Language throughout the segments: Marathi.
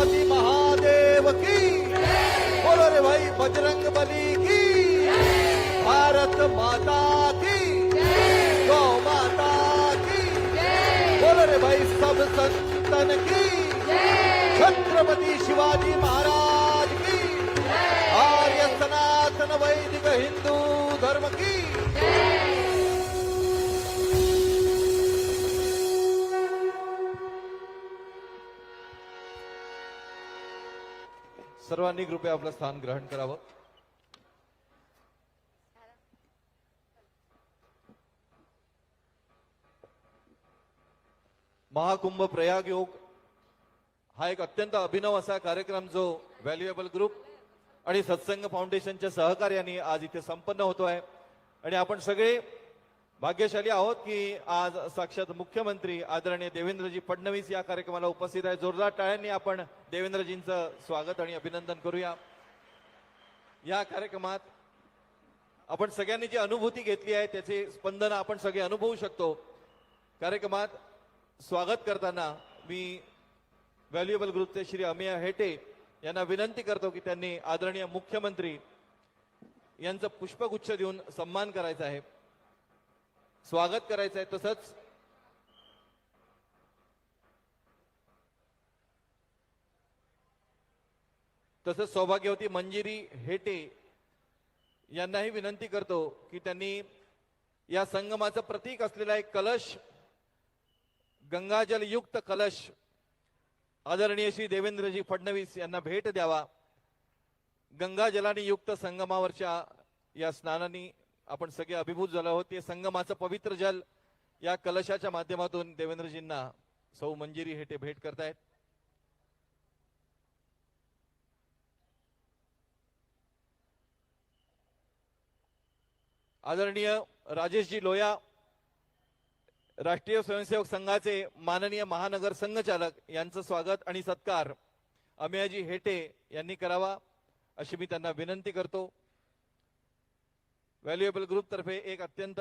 गणपती महादेव की। बोलो रे भाई बजरंग बली की। भारत माता की। गौ माता की। बोलो रे भाई सब संतन की। छत्रपति शिवाजी महाराज की। आर्य सनातन वैदिक हिंदू धर्म की। सर्वांनी कृपया आपलं स्थान ग्रहण करावं. महाकुंभ प्रयाग योग हा एक अत्यंत अभिनव असा कार्यक्रम जो व्हॅल्युएबल ग्रुप आणि सत्संग फाउंडेशनच्या सहकार्याने आज इथे संपन्न होतो आहे आणि आपण सगळे भाग्यशाली आहोत की आज साक्षात मुख्यमंत्री आदरणीय देवेंद्रजी फडणवीस या कार्यक्रमाला उपस्थित आहे जोरदार टाळ्यांनी आपण देवेंद्रजींचं स्वागत आणि अभिनंदन करूया. या कार्यक्रमात आपण सगळ्यांनी जी अनुभूती घेतली आहे त्याचे स्पंदन आपण सगळे अनुभवू शकतो. कार्यक्रमात स्वागत करताना मी व्हॅल्युएबल ग्रुपचे श्री अमिया हेटे यांना विनंती करतो की त्यांनी आदरणीय मुख्यमंत्री यांचं पुष्पगुच्छ देऊन सन्मान करायचा आहे. स्वागत करायचं आहे तसंच. तसंच सौभाग्यवती मंजिरी हेटे यांनाही विनंती करतो की त्यांनी या संगमाचं प्रतीक असलेला एक कलश गंगाजलयुक्त कलश आदरणीय श्री देवेंद्रजी फडणवीस यांना भेट द्यावा. गंगाजलाने युक्त संगमावरच्या या स्नानाने आपण सगळे अभिभूत झालो आहोत. ते संगमाचं पवित्र जल या कलशाच्या माध्यमातून देवेंद्रजींना सौ मंजिरी हेटे भेट करतायत. आदरणीय राजेशजी लोया राष्ट्रीय स्वयंसेवक संघाचे माननीय महानगर संघचालक यांचं स्वागत आणि सत्कार अमेयाजी हेटे यांनी करावा अशी मी त्यांना विनंती करतो. व्हॅल्युएबल ग्रुप तर्फे एक अत्यंत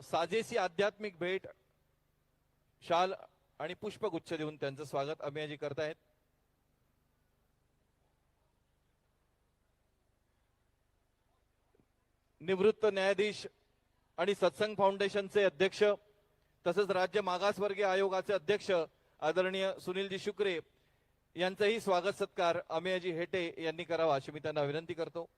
साजेसी आध्यात्मिक भेट शाल आणि पुष्पगुच्छ देऊन त्यांचं स्वागत अभियाजी करतायत. निवृत्त न्यायाधीश आणि सत्संग फाउंडेशनचे अध्यक्ष तसंच राज्य मागासवर्गीय आयोगाचे अध्यक्ष आदरणीय सुनीलजी शुक्रे यांचाही स्वागत सत्कार अमेयजी हेटे यांनी करावा अशी मी त्यांना विनंती करतो.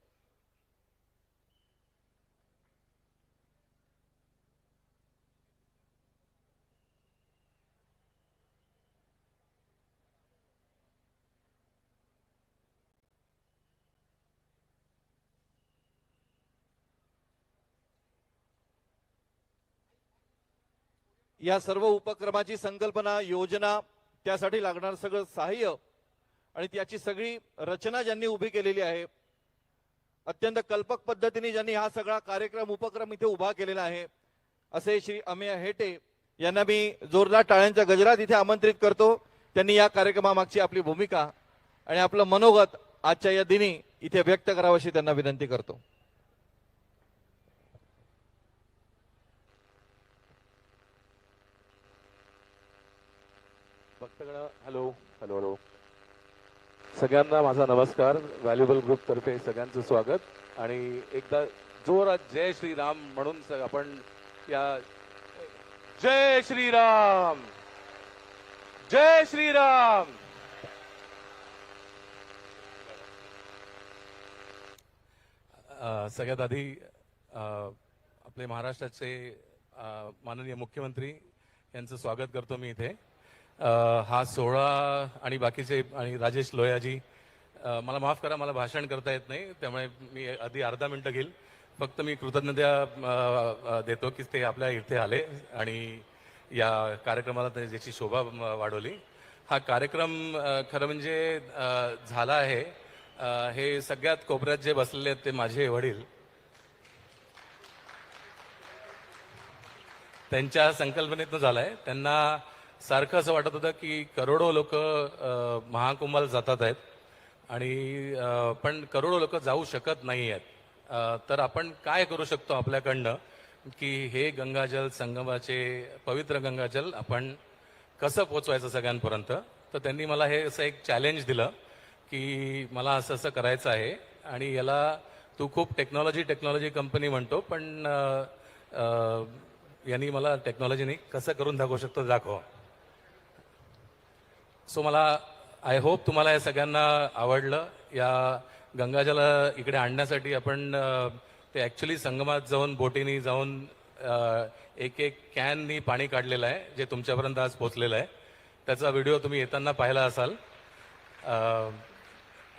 या सर्व उपक्रमाची संकल्पना योजना त्यासाठी लागणार सगळं सहाय्य आणि त्याची सगळी रचना ज्यांनी उभी केलेली आहे अत्यंत कल्पक पद्धतीने ज्यांनी हा सगळा कार्यक्रम उपक्रम इथे उभा केलेला आहे असे श्री अमेय हेटे यांना मी जोरदार टाळ्यांच्या गजरात इथे आमंत्रित करतो. त्यांनी या कार्यक्रमामागची आपली भूमिका आणि आपलं मनोगत आजच्या या दिनी इथे व्यक्त करावं अशी त्यांना विनंती करतो. भक्तगण हॅलो. Hello hello. सगळ्यांना माझा नमस्कार. व्हॅल्युबल ग्रुप तर्फे सगळ्यांचं स्वागत. आणि एकदा जोरात जय श्रीराम म्हणून आपण या जय श्रीराम! जय श्रीराम! सगळ्यात आधी आपले महाराष्ट्राचे माननीय मुख्यमंत्री यांचं स्वागत करतो मी इथे. हा सोहळा आणि बाकीचे आणि राजेश लोयाजी मला माफ करा मला भाषण करता येत नाही त्यामुळे मी आधी अर्धा मिनटं घेईल. फक्त मी कृतज्ञता देतो की ते आपल्या इथे आले आणि या कार्यक्रमाला ज्याची शोभा वाढवली. हा कार्यक्रम खरं म्हणजे झाला आहे. हे सगळ्यात कोपऱ्यात जे बसलेले आहेत ते माझे वडील. त्यांच्या संकल्पनेतनं आहे त्यांना सारखं असं वाटत होतं की करोडो लोक महाकुंभाला जातात आहेत. आणि पण करोडो लोक जाऊ शकत नाही आहेत. तर आपण काय करू शकतो आपल्याकडनं की हे गंगाजल संगमाचे पवित्र गंगाजल आपण कसं पोचवायचं सगळ्यांपर्यंत? तर त्यांनी मला हे असं एक चॅलेंज दिलं की मला असं असं करायचं आहे. आणि याला तू खूप टेक्नॉलॉजी टेक्नॉलॉजी कंपनी म्हणतो पण यांनी मला टेक्नॉलॉजीने कसं करून दाखवू शकतो दाखव. सो मला आय होप तुम्हाला या सगळ्यांना आवडलं. या गंगाजला इकडे आणण्यासाठी आपण ते ॲक्च्युली संगमात जाऊन बोटीनी जाऊन एक एक कॅननी पाणी काढलेलं आहे जे तुमच्यापर्यंत आज पोचलेलं आहे. त्याचा व्हिडिओ तुम्ही येताना पाहिला असाल.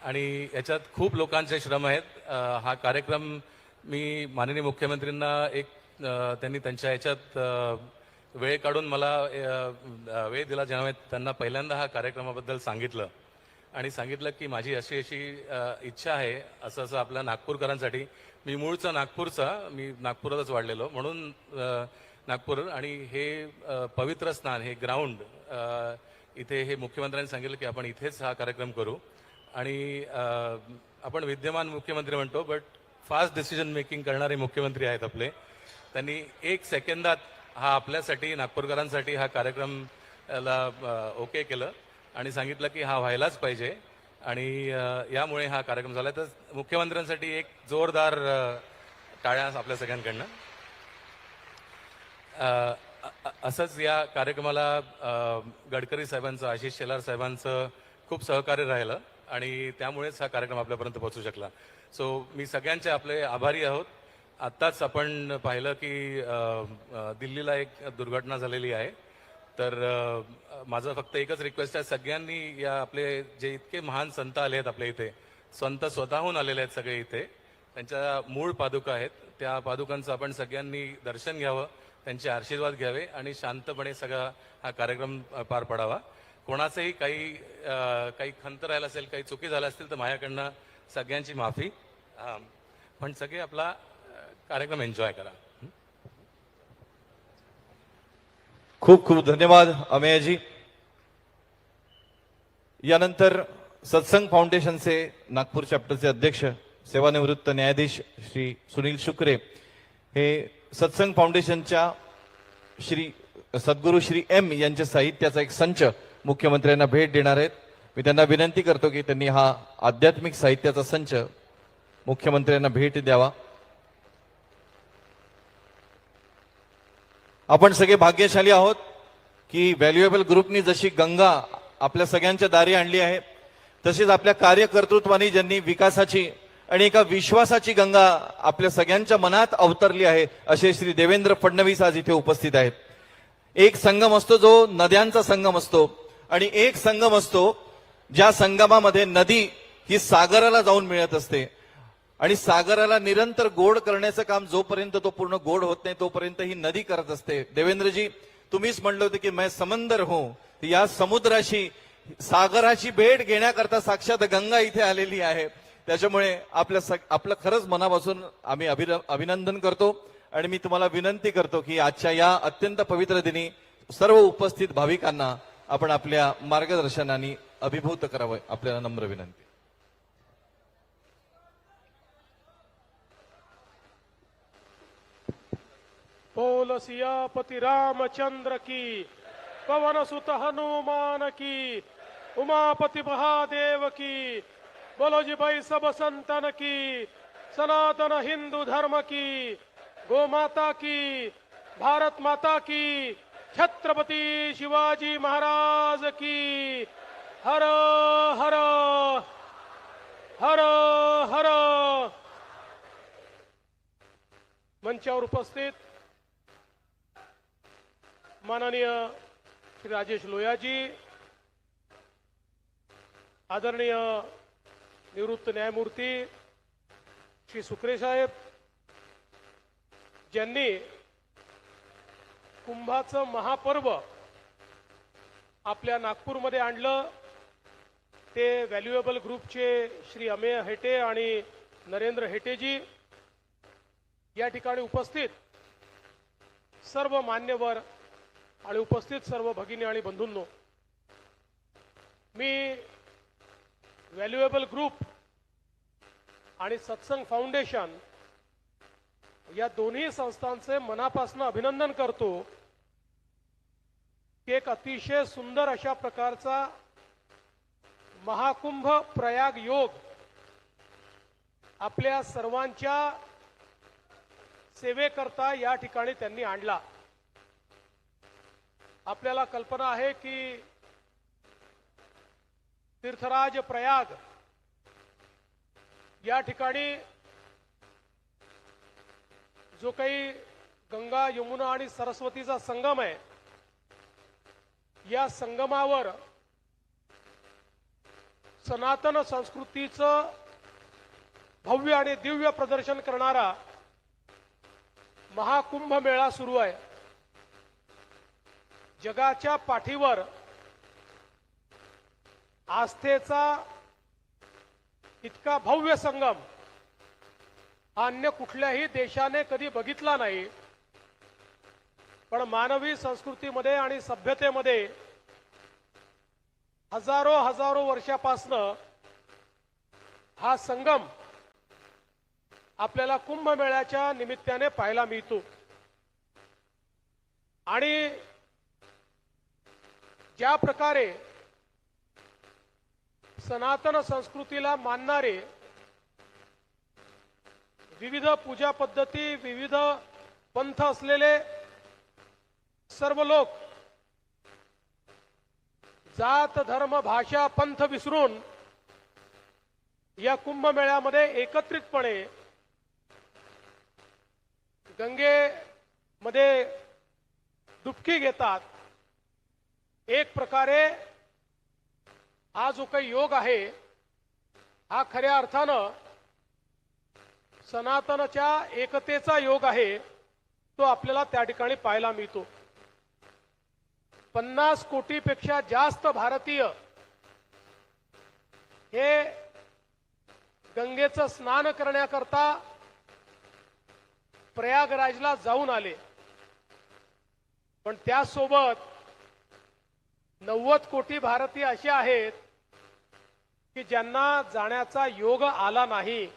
आणि याच्यात खूप लोकांचे श्रम आहेत. हा कार्यक्रम मी माननीय मुख्यमंत्र्यांना एक त्यांनी त्यांच्या याच्यात वेळ काढून मला वेळ दिला ज्यामुळे त्यांना पहिल्यांदा हा कार्यक्रमाबद्दल सांगितलं. आणि सांगितलं की माझी अशी अशी इच्छा आहे असं असं आपल्या नागपूरकरांसाठी. मी मूळचा नागपूरचा मी नागपुरातच वाढलेलो. म्हणून नागपूर आणि हे पवित्र स्नान हे ग्राउंड इथे हे मुख्यमंत्र्यांनी सांगितलं की आपण इथेच हा कार्यक्रम करू. आणि आपण विद्यमान मुख्यमंत्री म्हणतो बट फास्ट डिसिजन मेकिंग करणारे मुख्यमंत्री आहेत आपले. त्यांनी एक सेकंदात हा आपल्यासाठी नागपूरकरांसाठी हा कार्यक्रम ला ओके केलं आणि सांगितलं की हा व्हायलाच पाहिजे. आणि यामुळे हा कार्यक्रम झाला. तर मुख्यमंत्र्यांसाठी एक जोरदार टाळ्या आपल्या सगळ्यांकडनं. असंच या कार्यक्रमाला गडकरी साहेबांचं आशिष शेलार साहेबांचं खूप सहकार्य राहिलं आणि त्यामुळेच हा कार्यक्रम आपल्यापर्यंत पोहोचू शकला. सो मी सगळ्यांचे आपले आभारी आहोत. आत्ताच आपण पाहिलं की दिल्लीला एक दुर्घटना झालेली आहे. तर माझं फक्त एकच रिक्वेस्ट आहे सगळ्यांनी या आपले जे इतके महान संत आले आहेत आपल्या इथे संत स्वतःहून आलेले आहेत सगळे इथे त्यांच्या मूळ पादुका आहेत. त्या पादुकांचं आपण सगळ्यांनी दर्शन घ्यावं त्यांचे आशीर्वाद घ्यावे आणि शांतपणे सगळा हा कार्यक्रम पार पडावा. कोणाचंही काही काही खंत राहिला असेल काही चुकी झाल्या असतील तर माझ्याकडनं सगळ्यांची माफी. पण सगळे आपला कार्यक्रम एन्जॉय करा. खूप खूप धन्यवाद अमेयजी. यानंतर सत्संग फाउंडेशनचे नागपूर चॅप्टरचे अध्यक्ष सेवानिवृत्त न्यायाधीश श्री सुनील शुक्रे. हे सत्संग फाउंडेशनच्या श्री सद्गुरू श्री एम यांच्या साहित्याचा एक संच मुख्यमंत्र्यांना भेट देणार आहेत. मी त्यांना विनंती करतो की त्यांनी हा आध्यात्मिक साहित्याचा संच मुख्यमंत्र्यांना भेट द्यावा. आपण सगळे भाग्यशाली आहोत की व्हॅल्युएबल ग्रुपनी जशी गंगा आपल्या सगळ्यांच्या दारी आणली आहे तशीच आपल्या कार्यकर्तृत्वाने ज्यांनी विकासाची आणि एका विश्वासाची गंगा आपल्या सगळ्यांच्या मनात अवतरली आहे असे श्री देवेंद्र फडणवीस आज इथे उपस्थित आहेत. एक संगम असतो जो नद्यांचा संगम असतो आणि एक संगम असतो ज्या संगमामध्ये नदी ही सागराला जाऊन मिळत असते. आणि सागराला निरंतर गोड करण्याचं काम जोपर्यंत तो पूर्ण गोड होत नाही तोपर्यंत ही नदी करत असते. देवेंद्रजी तुम्हीच म्हणलं होतं की मैं समंदर हो. या समुद्राशी सागराची भेट घेण्याकरता साक्षात गंगा इथे आलेली आहे. त्याच्यामुळे आपल्या आपलं खरंच मनापासून आम्ही अभिन- अभिनंदन करतो. आणि मी तुम्हाला विनंती करतो की आजच्या या अत्यंत पवित्र दिनी सर्व उपस्थित भाविकांना आपण आपल्या मार्गदर्शनाने अभिभूत करावं आपल्याला नम्र विनंती. बोल सियापति रामचंद्र की पवन सुत हनुमान की उमापति महादेव की बोलो जी भाई सब संतन की सनातन हिंदू धर्म की गो माता की भारत माता की छत्रपति शिवाजी महाराज की हर हर हर हर मंचावर उपस्थित माननीय श्री राजेश लोयाजी आदरणीय निवृत्त न्यायमूर्ती श्री सुक्रे साहेब ज्यांनी कुंभाचं महापर्व आपल्या नागपूरमध्ये आणलं ते व्हॅल्युएबल ग्रुपचे श्री अमेय हेटे आणि नरेंद्र हेटेजी या ठिकाणी उपस्थित सर्व मान्यवर आणि उपस्थित सर्व भगिनी आणि बंधूंनो मी व्हॅल्युएबल ग्रुप आणि सत्संग फाउंडेशन या दोन्ही संस्थांचे मनापासून अभिनंदन करतो की एक अतिशय सुंदर अशा प्रकारचा महाकुंभ प्रयाग योग आपल्या सर्वांच्या सेवेकरता या ठिकाणी त्यांनी आणला. आपल्याला कल्पना आहे की तीर्थराज प्रयाग या ठिकाणी जो काही गंगा यमुना आणि सरस्वतीचा संगम आहे या संगमावर सनातन संस्कृतीचं भव्य आणि दिव्य प्रदर्शन करणारा महाकुंभ मेळा सुरू आहे. जगाच्या पाठीवर आस्थेचा इतका भव्य संगम हा अन्य कुठल्याही देशाने कधी बघितला नाही. पण मानवी संस्कृतीमध्ये आणि सभ्यतेमध्ये हजारो हजारो वर्षापासनं हा संगम आपल्याला कुंभमेळ्याच्या निमित्ताने पाहायला मिळतो. आणि ज्या प्रकारे सनातन संस्कृतीला मानणारे विविध पूजा पद्धती विविध पंथ असलेले सर्व लोक जात धर्म भाषा पंथ विसरून या कुंभमेळ्यामध्ये एकत्रितपणे गंगेमध्ये डुबकी घेतात. एक प्रकारे हा जो काही योग आहे हा खऱ्या अर्थानं सनातनच्या एकतेचा योग आहे तो आपल्याला त्या ठिकाणी पाहायला मिळतो. पन्नास कोटीपेक्षा जास्त भारतीय हे गंगेचं स्नान करण्याकरता प्रयागराजला जाऊन आले. पण त्यासोबत नव्वद कोटी भारतीय असे आहेत की ज्यांना जाण्याचा योग आला नाही.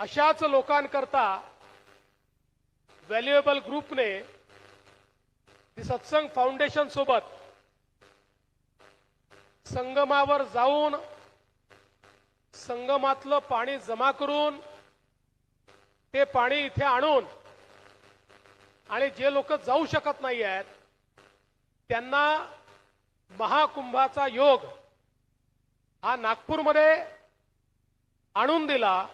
अशाच लोकांकरता व्हॅल्युएबल ग्रुपने सत्संग फाउंडेशन सोबत संगमावर जाऊन संगमातलं पाणी जमा करून ते पाणी इथे आणून आणि जे लोक जाऊ शकत नाही आहेत त्यांना महाकुंभाचा योग हा नागपूरमध्ये आणून दिला.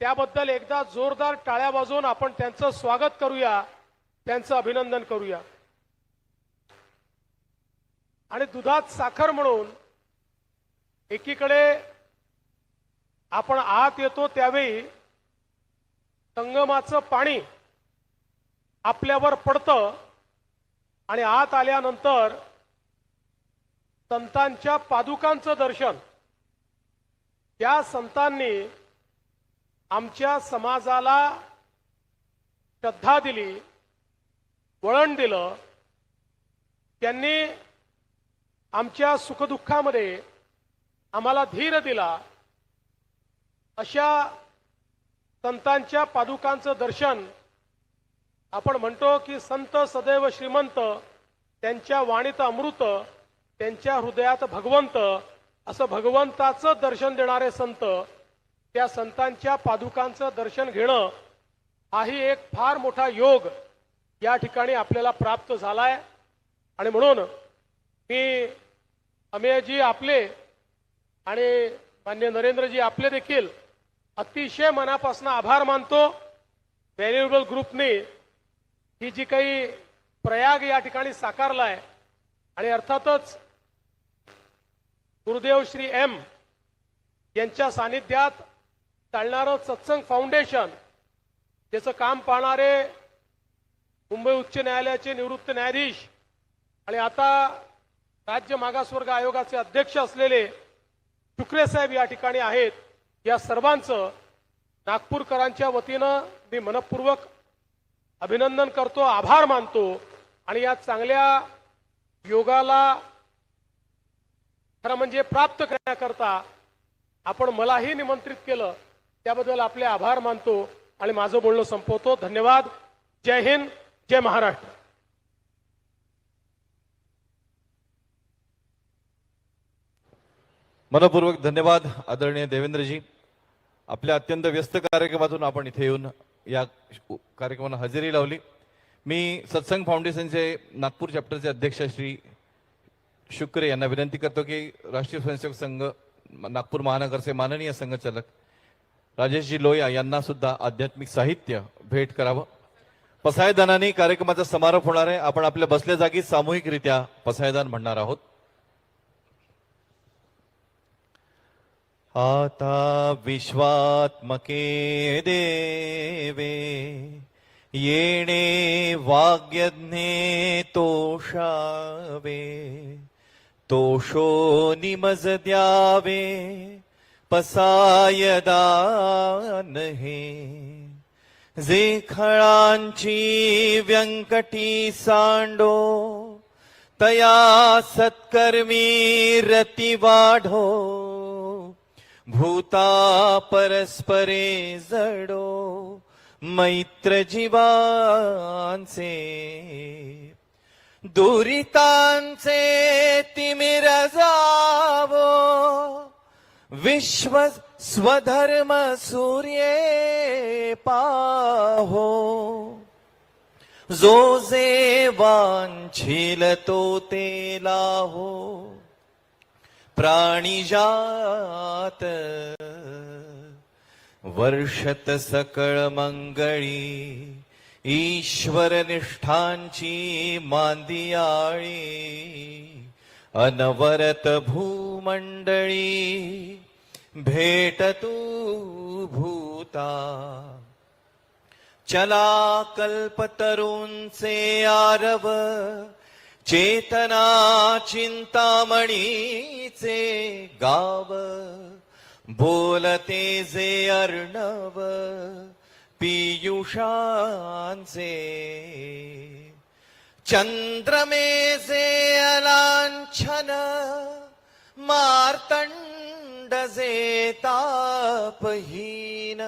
त्याबद्दल एकदा जोरदार टाळ्या वाजवून आपण त्यांचं स्वागत करूया त्यांचं अभिनंदन करूया. आणि दुधात साखर म्हणून एकीकडे आपण आत येतो त्यावेळी संगमाचं पाणी आपल्यावर पडतं. आणि आत आल्यानंतर संतांच्या पादुकांचं दर्शन. त्या संतांनी आमच्या समाजाला श्रद्धा दिली वळण दिलं. त्यांनी आमच्या सुखदुःखामध्ये आम्हाला धीर दिला. अशा संतांच्या पादुकांचं दर्शन आपण म्हणतो की संत सदैव श्रीमंत त्यांच्या वाणीत अमृत त्यांच्या हृदयात भगवंत असं भगवंताचं दर्शन देणारे संत त्या संतांच्या पादुकांचं दर्शन घेणं हाही एक फार मोठा योग या ठिकाणी आपल्याला प्राप्त झालाय. आणि म्हणून मी अमेयजी आपले आणि मान्य नरेंद्रजी आपले देखील अतिशय मनापासून आभार मानतो. व्हॅल्युएबल ग्रुपने ही जी काही प्रयाग या ठिकाणी साकारलाय आणि अर्थातच गुरुदेव श्री एम यांच्या सानिध्यात चालणारं सत्संग फाउंडेशन ज्याचं काम पाहणारे मुंबई उच्च न्यायालयाचे निवृत्त न्यायाधीश आणि आता राज्य मागासवर्ग आयोगाचे अध्यक्ष असलेले शुक्रे साहेब या ठिकाणी आहेत. या सर्वांचं नागपूरकरांच्या वतीनं मी मनपूर्वक अभिनंदन करतो आभार मानतो. आणि या चांगल्या योगाला खरं म्हणजे प्राप्त करण्याकरता आपण मलाही निमंत्रित केलं. त्याबद्दल आपले आभार मानतो आणि माझं बोलणं संपवतो. धन्यवाद. जय हिंद. जय महाराष्ट्र. मनपूर्वक धन्यवाद आदरणीय देवेंद्रजी. आपल्या अत्यंत व्यस्त कार्यक्रमातून आपण इथे येऊन या कार्यक्रमाला हजेरी लावली. मी सत्संग फाउंडेशनचे नागपूर चॅप्टरचे अध्यक्ष श्री शुक्रे यांना विनंती करतो की राष्ट्रीय स्वयंसेवक संघ नागपूर महानगरचे माननीय संघचालक राजेशजी लोया यांना सुद्धा आध्यात्मिक साहित्य भेट करावं. पसायदानाने कार्यक्रमाचा समारोप होणार आहे. आपण आपल्या बसल्या जागी सामूहिकरित्या पसायदान म्हणणार आहोत. आता विश्वात्मके देवे येणे वाग्यज्ञे तोषावे तोषो निमज द्यावे पसायदान हे. जे खळांची व्यंकटी सांडो तया सत्कर्मी रती वाढो भूता परस्परे जडो मैत्र जीवांचे. दुरितांचे तिमिर जावो. विश्व स्वधर्म सूर्ये पाहो. जो जे वांछिल तो ते लाहो. प्राणिजात वर्षत सकळ मंगळी ईश्वर निष्ठांची मांदियाळी. अनवरत भूमंडळी भेट तू भूता. चला कल्पतरूंचे आरव चेतना चिंतामणीचे गाव बोलते जे अर्णव पियुषांचे. चंद्रमेचे अलांछन मार्तंड जे तापहीन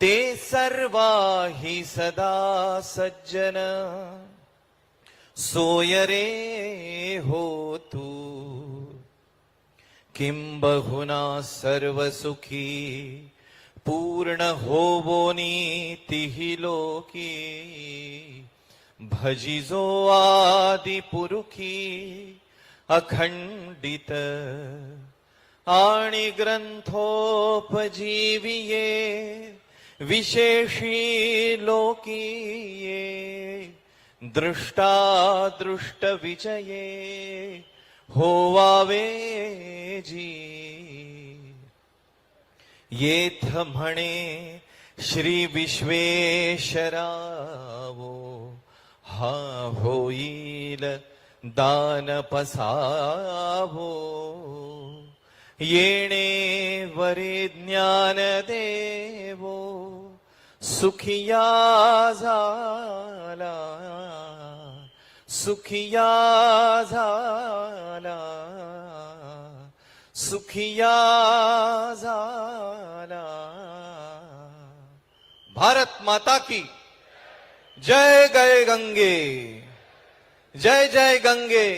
ते सर्वाही सदा सज्जन. सोयरे हो तू. किंबहुना सर्व सुखी पूर्ण होवोनी तिही लोकी. भजिजो आदि पुरुखी अखंडित आणि ग्रंथोपजीविये विशेषी लोकीये. दृष्टा दृष्ट विजये होवावे जी। येथ म्हणे श्री विश्वेशरावो हा होईल दान पसावो येणे वरे ज्ञान देवो सुखिया झाला। सुखिया झाला सुखिया झाला। भारत माता की जय गय गंगे जय जय गंगे।